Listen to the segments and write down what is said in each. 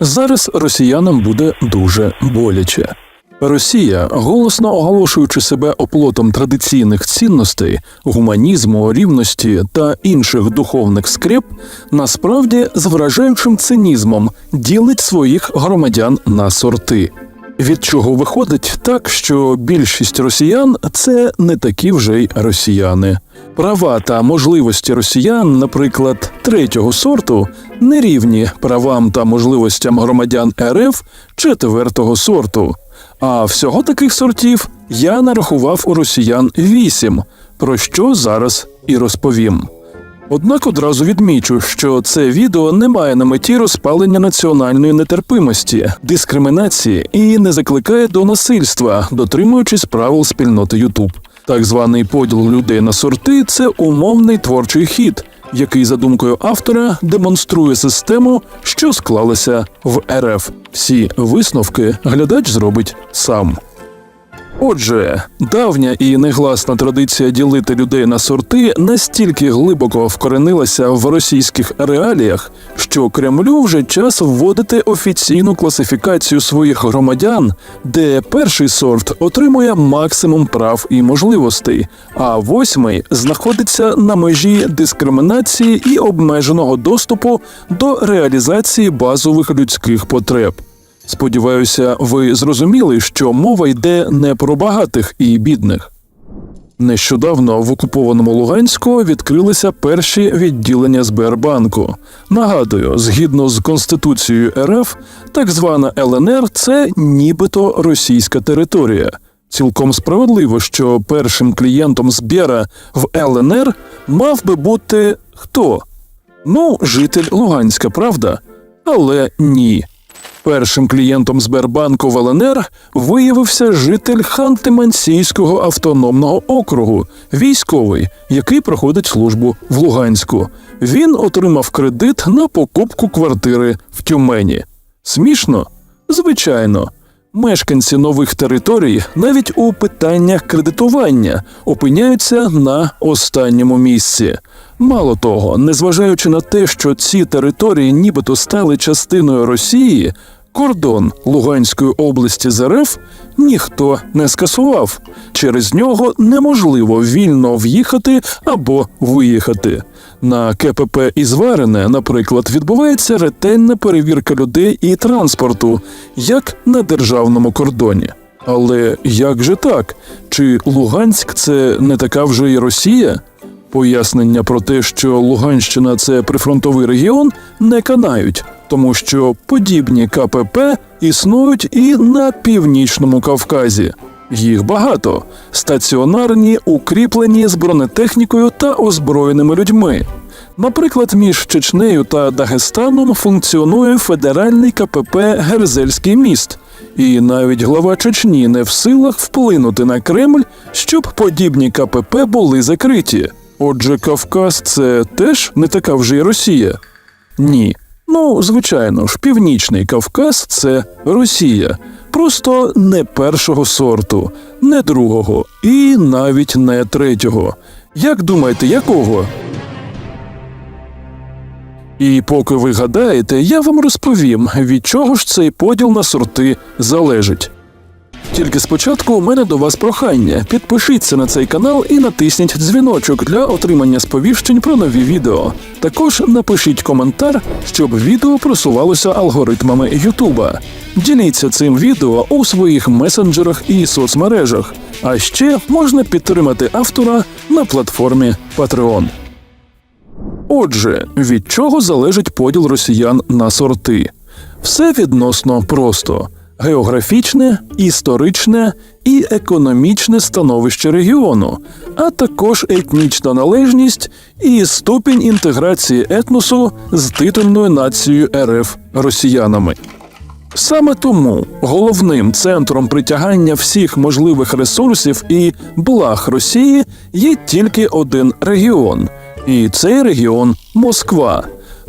Зараз росіянам буде дуже боляче. Росія, голосно оголошуючи себе оплотом традиційних цінностей, гуманізму, рівності та інших духовних скреп, насправді з вражаючим цинізмом ділить своїх громадян на сорти. Від чого виходить так, що більшість росіян це не такі вже й росіяни. Права та можливості росіян, наприклад, третього сорту, не рівні правам та можливостям громадян РФ четвертого сорту. А всього таких сортів я нарахував у росіян вісім, про що зараз і розповім. Однак одразу відмічу, що це відео не має на меті розпалення національної нетерпимості, дискримінації і не закликає до насильства, дотримуючись правил спільноти YouTube. Так званий поділ людей на сорти це умовний творчий хід, який, за думкою автора, демонструє систему, що склалася в РФ. Всі висновки глядач зробить сам. Отже, давня і негласна традиція ділити людей на сорти настільки глибоко вкоренилася в російських реаліях, що Кремлю вже час вводити офіційну класифікацію своїх громадян, де перший сорт отримує максимум прав і можливостей, а восьмий знаходиться на межі дискримінації і обмеженого доступу до реалізації базових людських потреб. Сподіваюся, ви зрозуміли, що мова йде не про багатих і бідних. Нещодавно в окупованому Луганську відкрилися перші відділення Сбербанку. Нагадую, згідно з Конституцією РФ, так звана ЛНР це нібито російська територія. Цілком справедливо, що першим клієнтом Сбера в ЛНР мав би бути хто? Ну, житель Луганська, правда? Але ні. Першим клієнтом Сбербанку в ЛНР виявився житель Ханти-Мансійського автономного округу, військовий, який проходить службу в Луганську. Він отримав кредит на покупку квартири в Тюмені. Смішно? Звичайно. Мешканці нових територій навіть у питаннях кредитування опиняються на останньому місці. Мало того, незважаючи на те, що ці території нібито стали частиною Росії, кордон Луганської області з РФ ніхто не скасував. Через нього неможливо вільно в'їхати або виїхати. На КПП Ізварене, наприклад, відбувається ретельна перевірка людей і транспорту, як на державному кордоні. Але як же так? Чи Луганськ це не така вже й Росія? Пояснення про те, що Луганщина це прифронтовий регіон, не канають, тому що подібні КПП існують і на північному Кавказі. Їх багато стаціонарні, укріплені з бронетехнікою та озброєними людьми. Наприклад, між Чечнею та Дагестаном функціонує федеральний КПП Герзельський міст, і навіть глава Чечні не в силах вплинути на Кремль, щоб подібні КПП були закриті. Отже, Кавказ це теж не така вже й Росія? Ні. Ну, звичайно ж, Північний Кавказ це Росія. Просто не першого сорту, не другого і навіть не третього. Як думаєте, якого? І поки ви гадаєте, я вам розповім, від чого ж цей поділ на сорти залежить. Тільки спочатку у мене до вас прохання. Підпишіться на цей канал і натисніть дзвіночок для отримання сповіщень про нові відео. Також напишіть коментар, щоб відео просувалося алгоритмами Ютуба. Діліться цим відео у своїх месенджерах і соцмережах. А ще можна підтримати автора на платформі Patreon. Отже, від чого залежить поділ росіян на сорти? Все відносно просто: географічне, історичне і економічне становище регіону, а також етнічна належність і ступінь інтеграції етносу з титульною нацією РФ росіянами. Саме тому головним центром притягання всіх можливих ресурсів і благ Росії є тільки один регіон, і цей регіон Москва.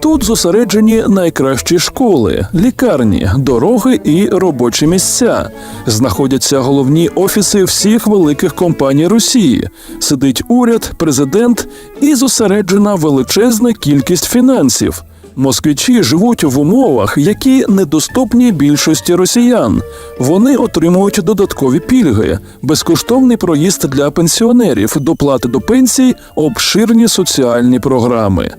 Тут зосереджені найкращі школи, лікарні, дороги і робочі місця. Знаходяться головні офіси всіх великих компаній Росії. Сидить уряд, президент і зосереджена величезна кількість фінансів. Москвичі живуть в умовах, які недоступні більшості росіян. Вони отримують додаткові пільги, безкоштовний проїзд для пенсіонерів, доплати до пенсій, обширні соціальні програми.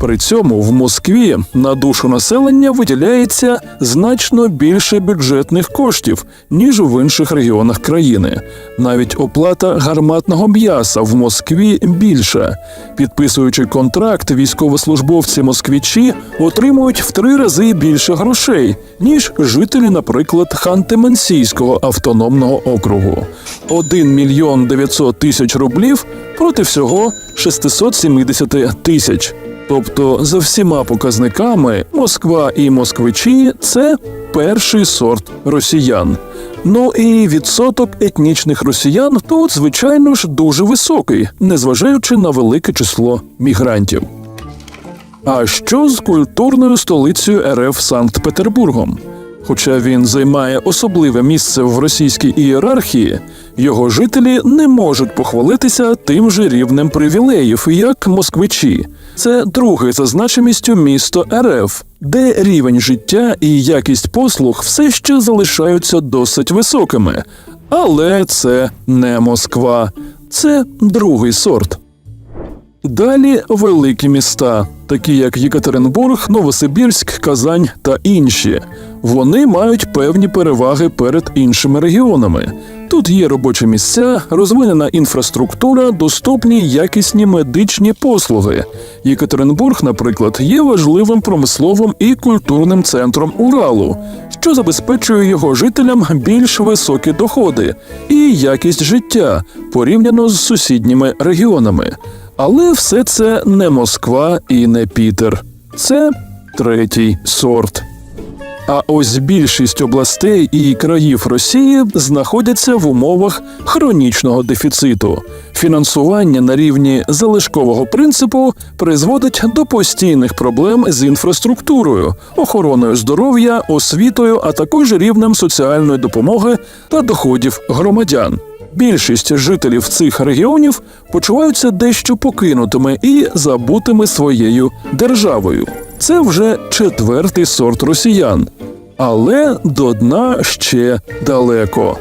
При цьому в Москві на душу населення виділяється значно більше бюджетних коштів, ніж в інших регіонах країни. Навіть оплата гарматного м'яса в Москві більша. Підписуючи контракт, військовослужбовці москвічі отримують в три рази більше грошей, ніж жителі, наприклад, Ханти-Мансійського автономного округу. 1 мільйон 900 тисяч рублів проти всього 670 тисяч. Тобто, за всіма показниками, Москва і москвичі це перший сорт росіян. Ну і відсоток етнічних росіян тут, звичайно ж, дуже високий, незважаючи на велике число мігрантів. А що з культурною столицею РФ Санкт-Петербургом? Хоча він займає особливе місце в російській ієрархії, його жителі не можуть похвалитися тим же рівнем привілеїв, як москвичі. Це друге за значимістю місто РФ, де рівень життя і якість послуг все ще залишаються досить високими. Але це не Москва, це другий сорт. Далі великі міста, такі як Єкатеринбург, Новосибірськ, Казань та інші. Вони мають певні переваги перед іншими регіонами. Тут є робочі місця, розвинена інфраструктура, доступні якісні медичні послуги. Єкатеринбург, наприклад, є важливим промисловим і культурним центром Уралу, що забезпечує його жителям більш високі доходи і якість життя порівняно з сусідніми регіонами. Але все це не Москва і не Пітер. Це третій сорт. А ось більшість областей і країв Росії знаходяться в умовах хронічного дефіциту. Фінансування на рівні залишкового принципу призводить до постійних проблем з інфраструктурою, охороною здоров'я, освітою, а також рівнем соціальної допомоги та доходів громадян. Більшість жителів цих регіонів почуваються дещо покинутими і забутими своєю державою. Це вже четвертий сорт росіян, але до дна ще далеко.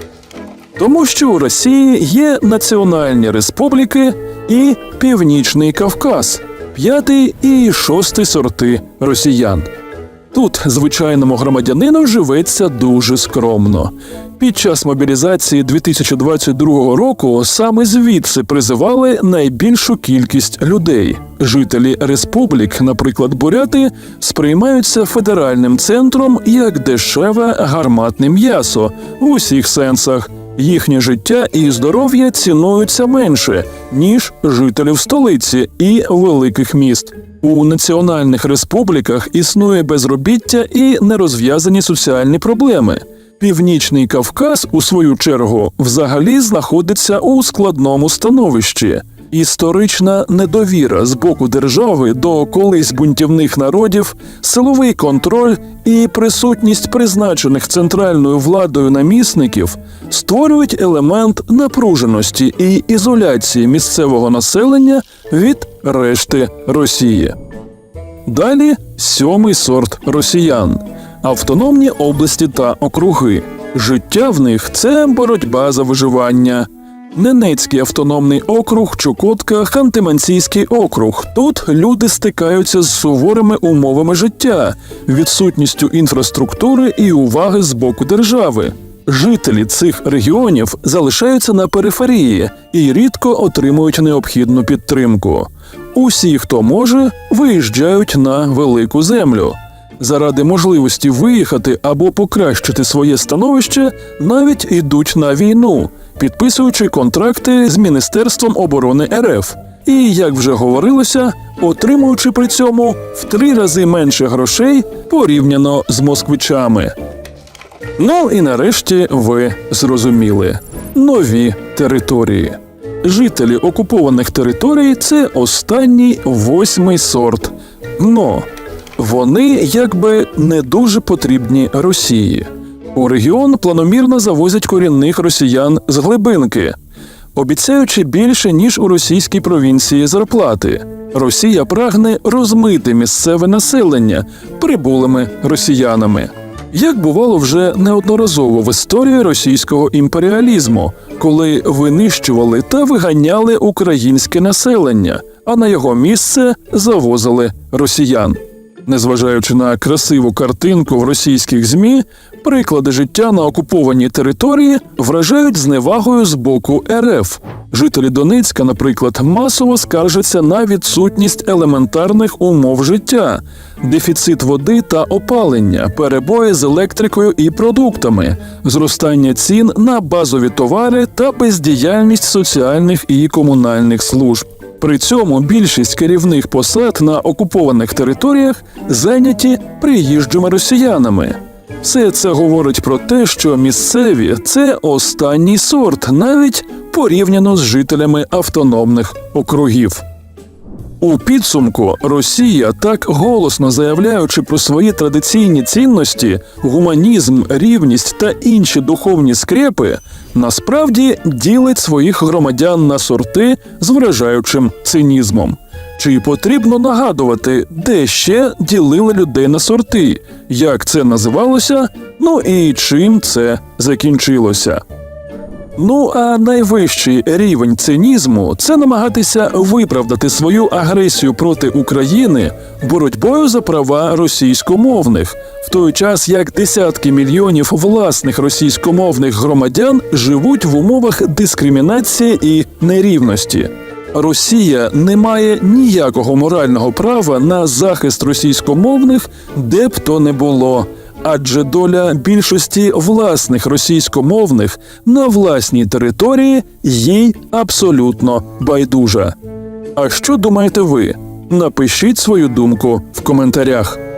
Тому що у Росії є національні республіки і Північний Кавказ, п'ятий і шостий сорти росіян. Тут звичайному громадянину живеться дуже скромно. Під час мобілізації 2022 року саме звідси призивали найбільшу кількість людей. Жителі республік, наприклад, буряти, сприймаються федеральним центром як дешеве гарматне м'ясо в усіх сенсах. Їхнє життя і здоров'я цінуються менше ніж жителів столиці і великих міст. У національних республіках існує безробіття і нерозв'язані соціальні проблеми. Північний Кавказ, у свою чергу, взагалі знаходиться у складному становищі. Історична недовіра з боку держави до колись бунтівних народів, силовий контроль і присутність призначених центральною владою намісників створюють елемент напруженості і ізоляції місцевого населення від решти Росії. Далі сьомий сорт росіян, автономні області та округи. Життя в них це боротьба за виживання. Ненецький автономний округ, Чукотка, Ханти-Мансійський округ. Тут люди стикаються з суворими умовами життя, відсутністю інфраструктури і уваги з боку держави. Жителі цих регіонів залишаються на периферії і рідко отримують необхідну підтримку. Усі, хто може, виїжджають на велику землю. Заради можливості виїхати або покращити своє становище, навіть йдуть на війну, підписуючи контракти з Міністерством оборони РФ. І, як вже говорилося, отримуючи при цьому в три рази менше грошей порівняно з москвичами. Ну і нарешті ви зрозуміли нові території. Жителі окупованих територій це останній восьмий сорт. Но вони якби не дуже потрібні Росії. У регіон планомірно завозять корінних росіян з глибинки. обіцяючи більше ніж у російській провінції зарплати. Росія прагне розмити місцеве населення прибулими росіянами. Як бувало вже неодноразово в історії російського імперіалізму, коли винищували та виганяли українське населення, а на його місце завозили росіян. Незважаючи на красиву картинку в російських змі, приклади життя на окупованій території вражають зневагою з боку РФ. Жителі Донецька, наприклад, масово скаржаться на відсутність елементарних умов життя, дефіцит води та опалення, перебої з електрикою і продуктами, зростання цін на базові товари та бездіяльність соціальних і комунальних служб. При цьому більшість керівних посад на окупованих територіях зайняті приїжджими росіянами. Все це говорить про те, що місцеві це останній сорт, навіть порівняно з жителями автономних округів. У підсумку Росія, так голосно заявляючи про свої традиційні цінності, гуманізм, рівність та інші духовні скрепи, насправді ділить своїх громадян на сорти з вражаючим цинізмом. Чи потрібно нагадувати, де ще ділили людей на сорти, як це називалося, ну і чим це закінчилося? Ну а найвищий рівень цинізму це намагатися виправдати свою агресію проти України боротьбою за права російськомовних, в той час як десятки мільйонів власних російськомовних громадян живуть в умовах дискримінації і нерівності. Росія не має ніякого морального права на захист російськомовних, де б то не було. Адже доля більшості власних російськомовних на власній території їй абсолютно байдужа. А що думаєте ви? Напишіть свою думку в коментарях.